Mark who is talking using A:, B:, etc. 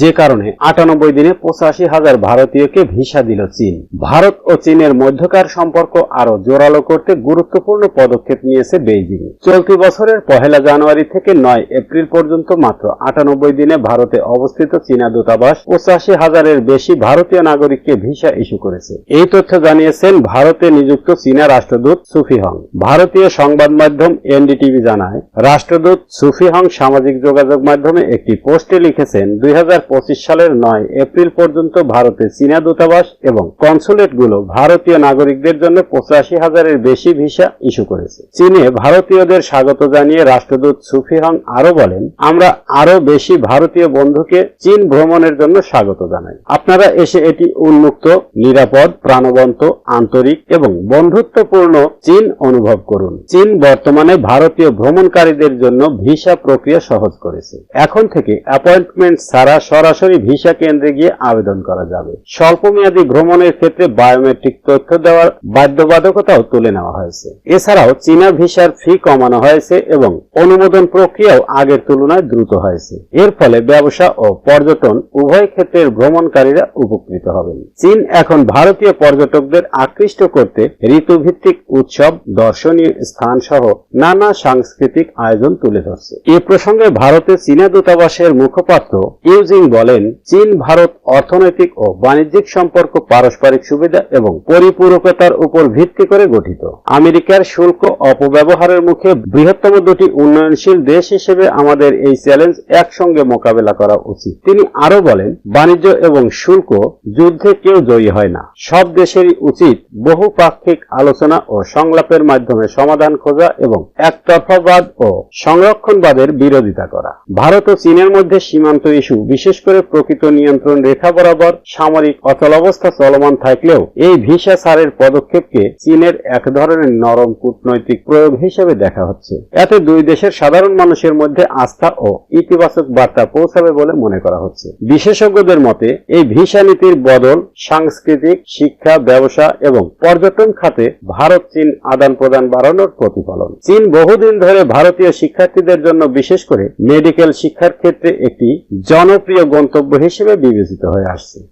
A: যে কারণে আটানব্বই দিনে পঁচাশি হাজার ভারতীয়কে ভিসা দিল চীন। ভারত ও চীনের মধ্যকার সম্পর্ক আরও জোরালো করতে গুরুত্বপূর্ণ পদক্ষেপ নিয়েছে বেইজিং। চলতি বছরের পহেলা জানুয়ারি থেকে নয় এপ্রিল পর্যন্ত মাত্র আটানব্বই দিনে ভারতে অবস্থিত চীনা দূতাবাস পঁচাশি হাজারের বেশি ভারতীয় নাগরিককে ভিসা ইস্যু করেছে। এই তথ্য জানিয়েছেন ভারতে নিযুক্ত চীনা রাষ্ট্রদূত সুফি হং। ভারতীয় সংবাদ মাধ্যম এনডিটিভি জানায়, রাষ্ট্রদূত সুফি হং সামাজিক যোগাযোগ মাধ্যমে একটি পোস্টে লিখেছেন, দুই হাজার সালের নয় এপ্রিল পর্যন্ত ভারতে চীনা দূতাবাস এবং কনসুলেটগুলো ভারতীয় নাগরিকদের জন্য পঁচাশি হাজারের বেশি ভিসা ইস্যু করেছে। চীনে ভারতীয়দের স্বাগত জানিয়ে রাষ্ট্রদূত সুফি হং আরও বলেন, আমরা আরও বেশি ভারতীয় বন্ধুকে চীন ভ্রমণের জন্য স্বাগত জানাই। আপনারা এসে এটি উন্মুক্ত, নিরাপদ, প্রাণবন্ত, আন্তরিক এবং বন্ধুত্বপূর্ণ চীন অনুভব করুন। চীন বর্তমানে ভারতীয় ভ্রমণকারীদের জন্য ভিসা প্রক্রিয়া সহজ করেছে। এখন থেকে অ্যাপয়েন্টমেন্ট ছাড়া সরাসরি ভিসা কেন্দ্রে গিয়ে আবেদন করা যাবে। স্বল্পমেয়াদী ভ্রমণের ক্ষেত্রে বায়োমেট্রিক তথ্য দেওয়ার বাধ্যবাধকতাও তুলে নেওয়া হয়েছে। এছাড়াও চীনা ভিসার ফি কমানো হয়েছে এবং অনুমোদন প্রক্রিয়াও আগের তুলনায় দ্রুত হয়েছে। এর ফলে ব্যবসা ও পর্যটন উভয় ক্ষেত্রের ভ্রমণকারীরা উপকৃত হবেন। চীন এখন ভারতীয় পর্যটকদের আকৃষ্ট করতে ঋতুভিত্তিক উৎসব, দর্শনীয় স্থান সহ নানা সাংস্কৃতিক আয়োজন তুলে ধরছে। এ প্রসঙ্গে ভারতে চীনা দূতাবাসের মুখপাত্র ইউজিং বলেন, চীন, ভারত অর্থনৈতিক ও বাণিজ্যিক সম্পর্ক পারস্পরিক সুবিধা এবং পরিপূরকতার উপর ভিত্তি করে গঠিত। আমেরিকার শুল্ক অপব্যবহারের মুখে বৃহত্তম দুটি উন্নয়নশীল দেশ হিসেবে আমাদের এই চ্যালেঞ্জ একসঙ্গে মোকাবেলা করা উচিত। তিনি আরও বলেন, বাণিজ্য এবং শুল্ক যুদ্ধে কেউ জয়ী হয় না। সব দেশেরই উচিত বহুপাক্ষিক আলোচনা ও সংলাপের মাধ্যমে সমাধান খোঁজা এবং একতরফাবাদ ও সংরক্ষণবাদের বিরোধিতা করা। ভারত ও চীনের মধ্যে সীমান্ত ইস্যু বিশেষ করে প্রকৃত নিয়ন্ত্রণ রেখা বরাবর সামরিক অচলাবস্থা চলমান থাকলেও এই ভিসা ছাড়ের পদক্ষেপকে চীনের এক ধরনের নরম কূটনৈতিক প্রয়োগ হিসেবে দেখা হচ্ছে। এতে দুই দেশের সাধারণ মানুষের মধ্যে আস্থা ও ইতিবাচক বার্তা পৌঁছাবে বলে মনে করা হচ্ছে। বিশেষজ্ঞদের মতে, এই ভিসা নীতির বদল সাংস্কৃতিক, শিক্ষা, ব্যবসা এবং পর্যটন খাতে ভারত চীন আদান প্রদান বাড়ানোর প্রতিফলন। চীন বহুদিন ধরে ভারতীয় শিক্ষার্থীদের জন্য বিশেষ করে মেডিকেল শিক্ষার ক্ষেত্রে একটি জনপ্রিয় গন্তব্য হিসেবে বিবেচিত হয়ে আসছে।